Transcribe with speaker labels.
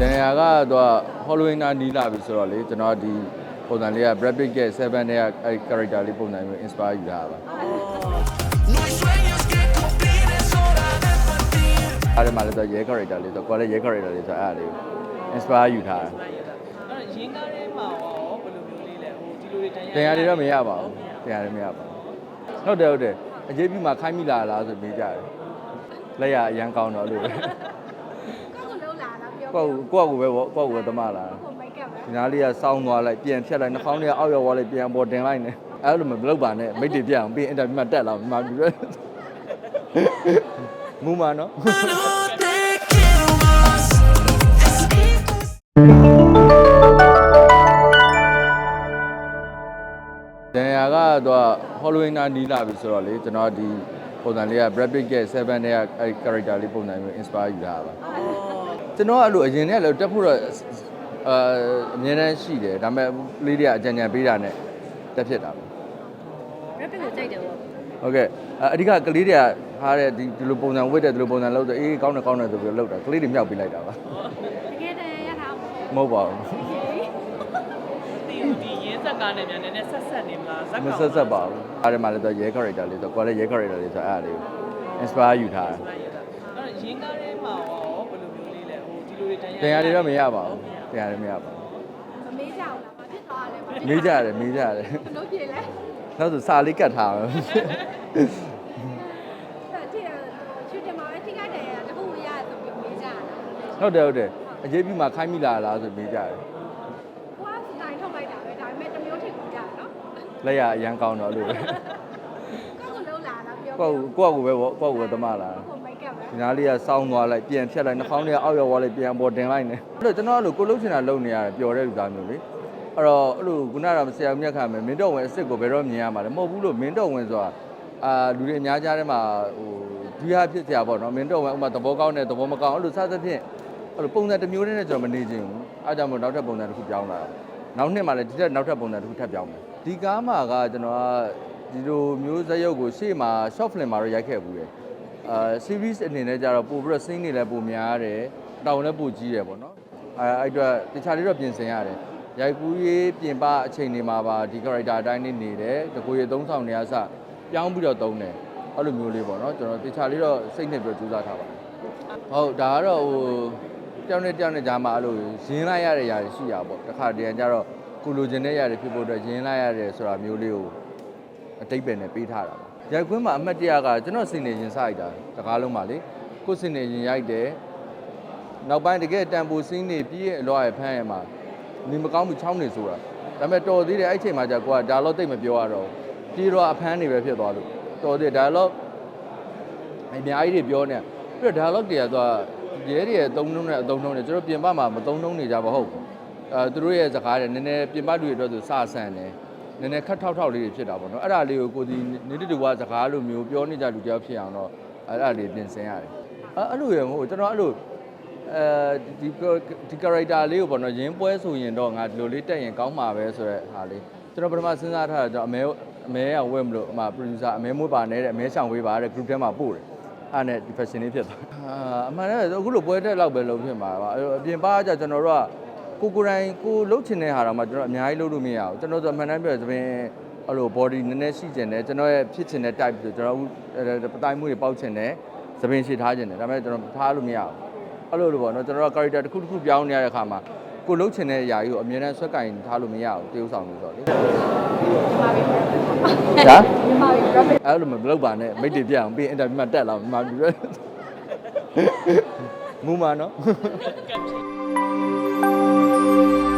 Speaker 1: ဒန်ယာကတော့ Halloween နာနီးလာပြီဆိုတော့လေကျွန်တော်ဒီပုံစံလေးက Brad Pitt ရဲ့7နဲ့အဲ character လေးပုံစံမျိုး inspire ယူထားတာပါ
Speaker 2: No hay sueños que cumplir, es hora de partir.
Speaker 1: အဲ့ဒီမှာလည်းတော့ရဲ character လေးဆိုတော့ကိုယ်လည်းရဲ character လေးဆိုတော့အဲ့ဒါလေးကို inspire ယူထားတာ
Speaker 3: အဲ့တော့ရင်းကားထဲမှာရောဘယ်လိုမျိုးလေးလဲဟိုဒီလိုတွေတန်
Speaker 1: ဒန်ယာတွေတော့မရပါဘူးဒန်ယာတွေမရပါဘူး ဟုတ်တယ်ဟုတ်တယ်အရေးပြီးမှခိုင်းမိလာလားဆိုပြီးကြတယ်လက်ရအရန်ကောင်းတော့အဲ့လိုပဲ
Speaker 4: ကိုကိုလုံးလာတာပြော
Speaker 1: ကိုယ့်ကိုကိုယ့်ကိုပဲပေါ့ကိုယ့်ကိုပဲသမားလာ
Speaker 4: ကိုမိတ်ကပ်ပဲ
Speaker 1: ဒီနားလေးကစောင်းသွားလိုက်ပြန်ဖြတ်လိုက်နှာခေါင်းလေးကအောက်ရောက်သွားလိုက်ပြန်ပေါ်တင်လိုက်နေအဲ့လိုမလုပ်ပါနဲ့မိတ်တွေပြအောင်ပြီးအင်တာဗျူးမှာတက်လာမှာပြီးတော့မူမနော် ဒန်ယာကတော့ Halloween နာနီးလာပြီဆိုတော့လေကျွန်တော်ဒီပုံစံလေးက Brad Pitt ရဲ့7နဲ့အဲ character လေးပုံစံမျိုး inspire ယူထားတာပါကျွန်တော်ကအဲ့လိုအရင်နဲ့လည်းတက်ဖို့တော့အာအများတန်းရှိတယ်ဒါပေမဲ့လေးတွေကအကြံဉာဏ်ပေးတာနဲ့တက်ဖြစ်တာပါ
Speaker 4: ရက်ပစ်ကိုကြိုက်တယ်ပေါ့
Speaker 1: ဟုတ်ကဲ့အအဓိကကလေးတွေကထားတဲ့ဒီဒီလိုပုံစံဝတ်တဲ့ဒီလိုပုံစံလုပ်တဲ့အေးကောင်းတယ်ကောင်းတယ်ဆိုပြီးတော့လုပ်တာကလေးတွေမြောက်ပေးလိုက်တာပါ
Speaker 4: တကယ်တည်းရတာပေါ့
Speaker 1: မဟုတ်ပါဘူး
Speaker 3: ဒီဒီရင်းဆ က်ကားနဲ့မြန်နည်းနည်းဆက်ဆက်နေမလားဇက်
Speaker 1: မ
Speaker 3: ကောင်
Speaker 1: ဆက်ဆက်ပါဘူးအားထဲမှာလည်းတော့ရဲ character လေးဆိုကိုယ်လည်းရဲ character လေးဆိုအဲ့ဒါလေးကို inspire ယူထားတာ
Speaker 3: အဲ့တော့ရင်းကားထဲမှာရောဘယ်လိုမျိုးလေးလဲဟိုဒီလိုတွေတန်
Speaker 1: တင်ရတွေတော့မရပါဘူးတင်ရတွေမရပါဘူး
Speaker 4: မမေးကြဘူးလားဘာဖြစ်သွားလဲဘာဖြစ်
Speaker 1: မေးကြတယ်မေးကြတယ်
Speaker 4: လို့ပြေလဲ
Speaker 1: နောက်ဆိုစာလေးကတ်ထားမယ်
Speaker 4: ဆက်ကြည့်ရချွတ်တယ်မှာပဲထိခိုက်တယ်ရတခုမရဆိုပြီးမေးကြတာ
Speaker 1: ဟုတ်တယ်ဟုတ်တယ်အရေးပြီးမှခိုင်းမိလာလားဆိုမေးကြတယ်
Speaker 4: ကိုကစတိုင်းထုတ်လိုက်တာပဲဒါပေမဲ့တစ်မျိုးထင်ကြတာနော်
Speaker 1: လက်ရအရန်ကောင်းတော့အဲ့လိုပဲ
Speaker 4: ကိုကိုလုံးလာတာပြော
Speaker 1: ကိုယ့်ကိုကိုယ့်ကိုပဲပေါ့ကိုယ့်ကိုပဲသမားလာ
Speaker 4: ကိုမိတ်ကပ်ပဲ
Speaker 1: ဒီနားလေးကစောင်းသွားလိုက်ပြန်ဖြတ်လိုက်နှာခေါင်းလေးကအောက်ရောက်သွားလိုက်ပြန်ပေါ်တင်လိုက်နေအဲ့လိုကျွန်တော်အဲ့လိုကိုလှုပ်ချင်တာလုပ်နေရတယ်ပျော်တဲ့လူသားမျိုးလေအဲ့တော့အဲ့လိုခုနကဆရာမြတ်ခါမယ်မင်းတော်ဝင်အစ်စ်ကိုဘယ်တော့မြင်ရမှာလဲမဟုတ်ဘူးလို့မင်းတော်ဝင်ဆိုတာအာလူတွေအများကြားထဲမှာဟိုဒီဟာဖြစ်စရာပေါ့နော်မင်းတော်ဝင်ဥမာသဘောကောင်းတယ်သဘောမကောင်းအဲ့လိုစသဖြင့်အဲ့လိုပုံစံတစ်မျိုးနဲ့ကျွန်တော်မနေချင်ဘူးအားကြောင့်မို့နောက်ထပ်ပုံစံတစ်ခုပြောင်းလာတာနောက်နှစ်မှာလည်းဒီထက်နောက်ထပ်ပုံစံတစ်ခုထပ်ပြောင်းမယ် ဒီကားမှာကကျွန်တော်ကဒီလိုမျိုးဇာတ်ရုပ်ကိုရှေ့မှာ short film မှာတော့ရိုက်ခဲ့ဘူးတယ်အာ series အနေနဲ့ကြတော့ပို့ပြီးတော့ scene တွေလည်းပိုများတယ်တောင်းလည်းပိုကြီးတယ်ပေါ့နော်အဲအဲ့အတွက်တခြားလေးတော့ပြင်ဆင်ရတယ်ရိုက်ကူးရေးပြင်ပအချိန်တွေမှာပါဒီ character အတိုင်းနေနေတယ်တကူရေးသုံးဆောင်နေရစပြောင်းပြီးတော့သုံးတယ်အဲ့လိုမျိုးလေးပေါ့နော်ကျွန်တော်တခြားလေးတော့စိတ်နဲ့ပြောကြိုးစားထားပါတယ်ဟုတ်ဒါကတော့ဟိုတယောက်နဲ့တယောက်နဲ့ကြားမှာအဲ့လိုရင်းလိုက်ရတဲ့ຢာတွေရှိရပါပေါ့တစ်ခါတည်းကျတော့ ကိုလိုချင်တဲ့ຢာတွေဖြစ်ဖို့အတွက်ရင်းလိုက်ရတယ်ဆိုတာမျိုးလေးကို အတိတ်ပဲနဲ့ပေးထားတာပါရိုက်ခွင်းမှာအမှတ်တရကကျွန်တော်စင်နေရင်စရိုက်တာတကားလုံးပါလေကိုယ်စင်နေရင်ရိုက်တယ်နောက်ပိုင်းတကယ်တန်ဖိုစင်းနေပြည့်ရဲ့အလွားရဲ့ဖမ်းရမှာနေမကောင်းဘူးချောင်းနေဆိုတာဒါပေမဲ့တော်သေးတယ်အဲ့ချိန်မှာじゃကိုကဒါတော့တိတ်မပြောရတော့ဘူးပြေတော့အဖမ်းနေပဲဖြစ်သွားလို့တော်သေးဒါတော့အများကြီးတွေပြောနေပြီးတော့ dialogue တွေကသူကရဲတွေရဲ့သုံးနှုံးနဲ့အသုံးနှုံးနဲ့ကျွန်တော်ပြင်ပမှာမသုံးနှုံးနေကြပါဟုတ်ဘူး အဲသူတို့ရဲ့စကားတွေနည်းနည်းပြင်ပလူတွေအတွက်ဆိုစဆန်တယ်နည်းနည်းခတ်ထောက်ထောက်လေးတွေဖြစ်တာပေါ့နော်အဲ့ဒါလေးကိုကိုဒီနေတူကစကားလိုမျိုးပြောနေကြလူတယောက်ဖြစ်အောင်တော့အဲ့ဒါလေးပြင်ဆင်ရတယ်အဲ့အဲ့လိုရမဟုတ်ကျွန်တော်အဲ့လိုအဲဒီဒီ character လေးကိုပေါ့နော်ရင်းပွဲဆိုရင်တော့ငါဒီလိုလေးတက်ရင်ကောင်းမှာပဲဆိုတဲ့ဟာလေးကျွန်တော်ပထမစဉ်းစားထားတာကျွန်တော်အမဲအမဲရဝဲမလို့အမ producer အမဲမွေးပါနဲ့တဲ့အမဲဆောင်ဝေးပါတဲ့ group ထဲမှာပို့တယ်အဲ့နဲ့ဒီ fashion လေးဖြစ်သွားအာအမှန်တည်းအခုလိုပွဲတက်လောက်ပဲလုပ်ဖြစ်မှာပါအဲ့အပြင်ပါကြကျွန်တော်တို့က ကိုကိုယ်တိုင်ကိုလှုပ်ချင်တဲ့ဟာတော့မှကျွန်တော်အများကြီးလှုပ်လို့မရဘူးကျွန်တော်ဆိုအမှန်တမ်းပြောရင်သပင်အဲ့လို body နည်းနည်းရှိချင်တယ်ကျွန်တော်ရဲ့ဖြစ်ချင်တဲ့ type ဆိုကျွန်တော်အခုပတိုင်းမှုတွေပေါက်ချင်တယ်သပင်ရှိထားချင်တယ်ဒါပေမဲ့ကျွန်တော်ထားလို့မရဘူးအဲ့လိုလိုပေါ့နော်ကျွန်တော်က character တစ်ခုတစ်ခုပြောင်းနေရတဲ့အခါမှာကိုလှုပ်ချင်တဲ့အရာကြီးကိုအမြဲတမ်းဆွဲကင်ထားလို့မရဘူးတရုပ်ဆောင်လို့ဆိုတော့လေ
Speaker 4: ပါပြီ
Speaker 1: ဒါ
Speaker 4: ပါပြီ rapid
Speaker 1: အဲ့လိုမလုပ်ပါနဲ့မိတ်တွေပြအောင်ပြီး interview မှာတက်လာမှာပြီးတော့မူမနော်
Speaker 3: Música